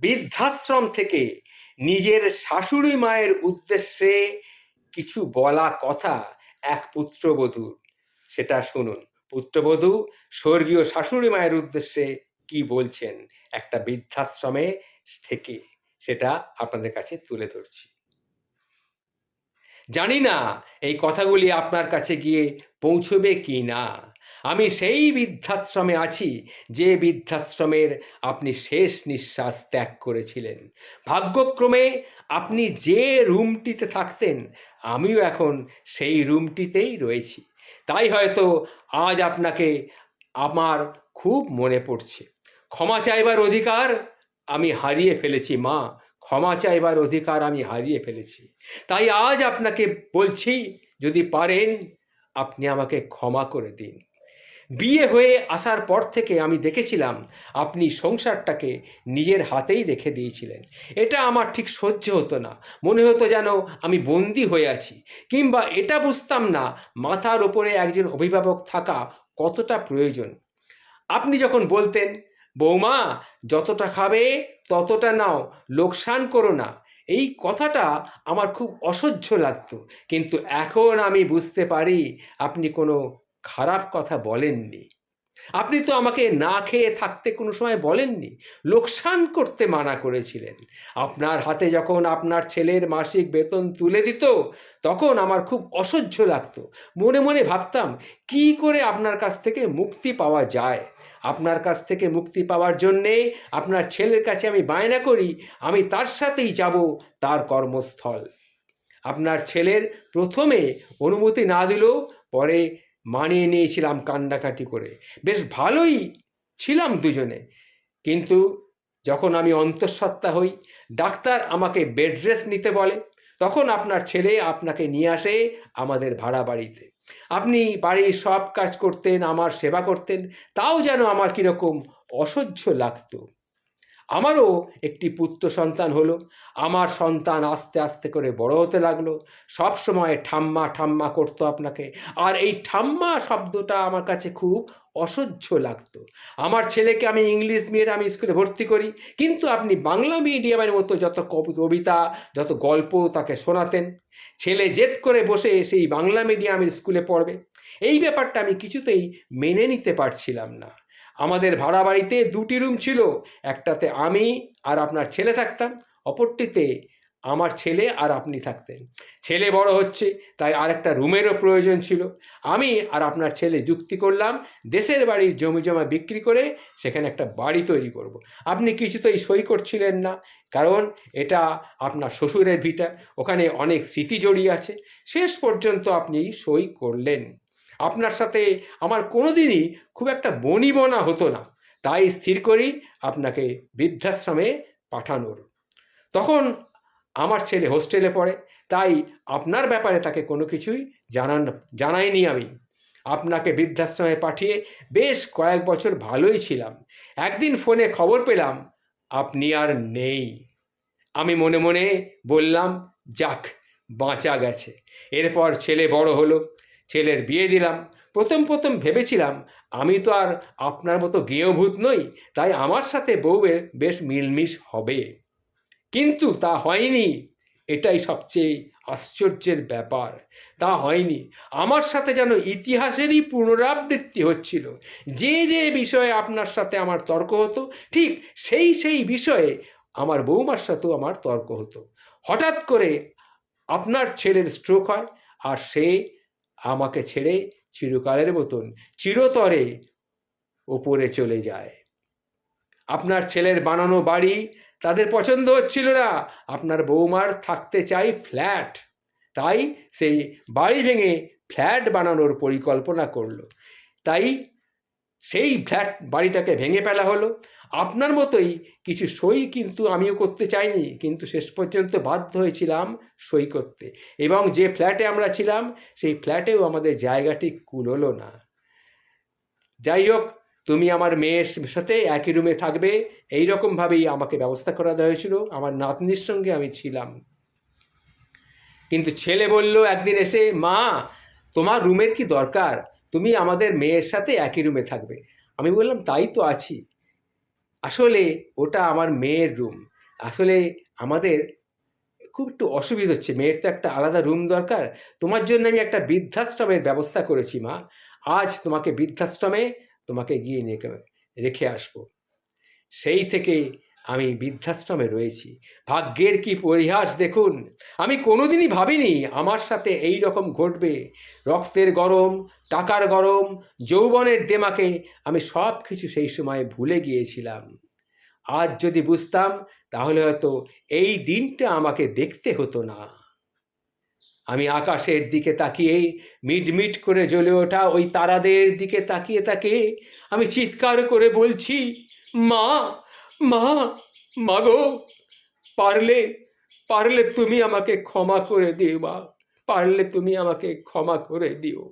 বৃদ্ধাশ্রম থেকে নিজের শাশুড়ি মায়ের উদ্দেশ্যে কিছু বলা কথা এক পুত্রবধূ সেটা শুনুন। পুত্রবধূ স্বর্গীয় শাশুড়ি মায়ের উদ্দেশ্যে কি বলছেন একটা বৃদ্ধাশ্রমে থেকে? সেটা আপনাদের কাছে তুলে ধরছি। জানি না এই কথাগুলি আপনার কাছে গিয়ে পৌঁছবে কি না। আমি সেই বৃদ্ধাশ্রমে আছি যে বৃদ্ধাশ্রমের আপনি শেষ নিঃশ্বাস ত্যাগ করেছিলেন। ভাগ্যক্রমে আপনি যে রুমটিতে থাকতেন, আমিও এখন সেই রুমটিতেই রয়েছি। তাই হয়তো আজ আপনাকে আমার খুব মনে পড়ছে। ক্ষমা চাইবার অধিকার আমি হারিয়ে ফেলেছি, মা। ক্ষমা চাইবার অধিকার আমি হারিয়ে ফেলেছি। তাই আজ আপনাকে বলছি, যদি পারেন, আপনি আমাকে ক্ষমা করে দিন। বিয়ে হয়ে আসার পর থেকে আমি দেখেছিলাম আপনি সংসারটাকে নিজের হাতেই রেখে দিয়েছিলেন। এটা আমার ঠিক সহ্য হতো না। মনে হতো যেন আমি বন্দি হয়ে আছি। কিংবা এটা বুঝতাম না মাথার ওপরে একজন অভিভাবক থাকা কতটা প্রয়োজন। আপনি যখন বলতেন, বৌমা, যতটা খাবে ততটা নাও, লোকসান করো না। এই কথাটা আমার খুব অসহ্য লাগতো। কিন্তু এখন আমি বুঝতে পারি আপনি কোনো খারাপ কথা বলেননি। আপনি তো আমাকে না খেয়ে থাকতে কোনো সময় বলেননি। লোকসান করতে মানা করেছিলেন। আপনার হাতে যখন আপনার ছেলের মাসিক বেতন তুলে দিত, তখন আমার খুব অসহ্য লাগতো। মনে মনে ভাবতাম, কি করে আপনার কাছ থেকে মুক্তি পাওয়া যায়? আপনার কাছ থেকে মুক্তি পাওয়ার জন্যে আপনার ছেলের কাছে আমি বায়না করি, আমি তার সাথেই যাব, তার কর্মস্থল। আপনার ছেলের প্রথমে অনুমতি না দিলেও পরে মানিয়ে নিয়েছিলাম কান্ডাকাটি করে। বেশ ভালোই ছিলাম দুজনে। কিন্তু যখন আমি অন্তঃসত্ত্বা হই, ডাক্তার আমাকে বেড রেস্ট নিতে বলে, তখন আপনার ছেলে আপনাকে নিয়ে আসে আমাদের ভাড়া বাড়িতে। আপনি বাড়ির সব কাজ করতেন, আমার সেবা করতেন, তাও যেন আমার কীরকম অসহ্য লাগতো। আমারও একটি পুত্র সন্তান হলো। আমার সন্তান আস্তে আস্তে করে বড় হতে লাগল। সব সময় ঠাম্মা ঠাম্মা করতো আপনাকে। আর এই ঠাম্মা শব্দটা আমার কাছে খুব অসহ্য লাগতো। আমার ছেলেকে আমি ইংলিশ মিডিয়াম স্কুলে ভর্তি করি। কিন্তু আপনি বাংলা মিডিয়ামের মতো যত কবি- কবিতা, যত গল্প তাকে শোনাতেন। ছেলে জেদ করে বসে সেই বাংলা মিডিয়ামের স্কুলে পড়বে। এই ব্যাপারটা আমি কিছুতেই মেনে নিতে পারছিলাম না। আমাদের ভাড়া বাড়িতে দুটি রুম ছিল, একটাতে আমি আর আপনার ছেলে থাকতাম, অপরটিতে আমার ছেলে আর আপনি থাকতেন। ছেলে বড় হচ্ছে, তাই আরেকটা রুমেরও প্রয়োজন ছিল। আমি আর আপনার ছেলে যুক্তি করলাম, দেশের বাড়ির জমি জমা বিক্রি করে সেখানে একটা বাড়ি তৈরি করব। আপনি কিছুতেই সই করছিলেন না, কারণ এটা আপনার শ্বশুরের ভিটা, ওখানে অনেক স্মৃতি জড়িয়ে আছে। শেষ পর্যন্ত আপনি সই করলেন। আপনার সাথে আমার কোনোদিনই খুব একটা বনিবনা হতো না। তাই স্থির করি আপনাকে বৃদ্ধাশ্রমে পাঠানোর। তখন আমার ছেলে হোস্টেলে পড়ে, তাই আপনার ব্যাপারে তাকে কোনো কিছুই জানান, জানাইনি আমি। আপনাকে বৃদ্ধাশ্রমে পাঠিয়ে বেশ কয়েক বছর ভালোই ছিলাম। একদিন ফোনে খবর পেলাম, আপনি আর নেই। আমি মনে মনে বললাম, যাক, বাঁচা গেছে। এরপর ছেলে বড় হলো। ছেলের বিয়ে দিলাম। প্রথম প্রথম ভেবেছিলাম, আমি তো আর আপনার মতো গেয়ভূত নই, তাই আমার সাথে বউয়ের বেশ মিলমিশ হবে। কিন্তু তা হয়নি। এটাই সবচেয়ে আশ্চর্যের ব্যাপার। তা হয়নি। আমার সাথে যেন ইতিহাসেরই পুনরাবৃত্তি হচ্ছিল। যে যে বিষয়ে আপনার সাথে আমার তর্ক হতো, ঠিক সেই সেই বিষয়ে আমার বৌমার সাথেও আমার তর্ক হতো। হঠাৎ করে আপনার ছেলের স্ট্রোক হয়, আর সে আমাকে ছেড়ে চিরকালের মতন চিরতরে ওপরে চলে যায়। আপনার ছেলের বানানো বাড়ি তাদের পছন্দ হচ্ছিল না। আপনার বৌমার থাকতে চাই ফ্ল্যাট। তাই সেই বাড়ি ভেঙে ফ্ল্যাট বানানোর পরিকল্পনা করল। তাই সেই ফ্ল্যাট বাড়িটাকে ভেঙে ফেলা হলো। আপনার মতোই কিছু সই কিন্তু আমিও করতে চাইনি, কিন্তু শেষ পর্যন্ত বাধ্য হয়েছিলাম সই করতে। এবং যে ফ্ল্যাটে আমরা ছিলাম, সেই ফ্ল্যাটেও আমাদের জায়গাটি কুলোলো না। যাই হোক, তুমি আমার মেয়ের সাথে একই রুমে থাকবে, এই রকমভাবেই আমাকে ব্যবস্থা করা দেওয়া হয়েছিল, আমার নাতনির সঙ্গে আমি ছিলাম। কিন্তু ছেলে বলল একদিন এসে, মা, তোমার রুমের কি দরকার? তুমি আমাদের মেয়ের সাথে একই রুমে থাকবে। আমি বললাম, তাই তো আছি। আসলে ওটা আমার মেয়ের রুম আসলে আমাদের খুব একটু অসুবিধা হচ্ছে, মেয়ের তো একটা আলাদা রুম দরকার। তোমার জন্য আমি একটা বৃদ্ধাশ্রমের ব্যবস্থা করেছি, মা। আজ তোমাকে বৃদ্ধাশ্রমে তোমাকে গিয়ে নিয়ে রেখে আসব। সেই থেকে আমি বৃদ্ধাশ্রমে রয়েছি। ভাগ্যের কি পরিহাস দেখুন? আমি কোনোদিনই ভাবিনি আমার সাথে এই রকম ঘটবে। রক্তের গরম, টাকার গরম, যৌবনের দেমাকে আমি সব কিছু সেই সময় ভুলে গিয়েছিলাম। আজ যদি বুঝতাম, তাহলে হয়তো এই দিনটা আমাকে দেখতে হতো না। আমি আকাশের দিকে তাকিয়ে, মিটমিট করে জ্বলে ওঠা ওই তারাদের দিকে তাকিয়ে তাকিয়ে আমি চিৎকার করে বলছি, মা মা মাগো পারলে পারলে তুমি আমাকে ক্ষমা করে দিও মা, পারলে তুমি আমাকে ক্ষমা করে দিও।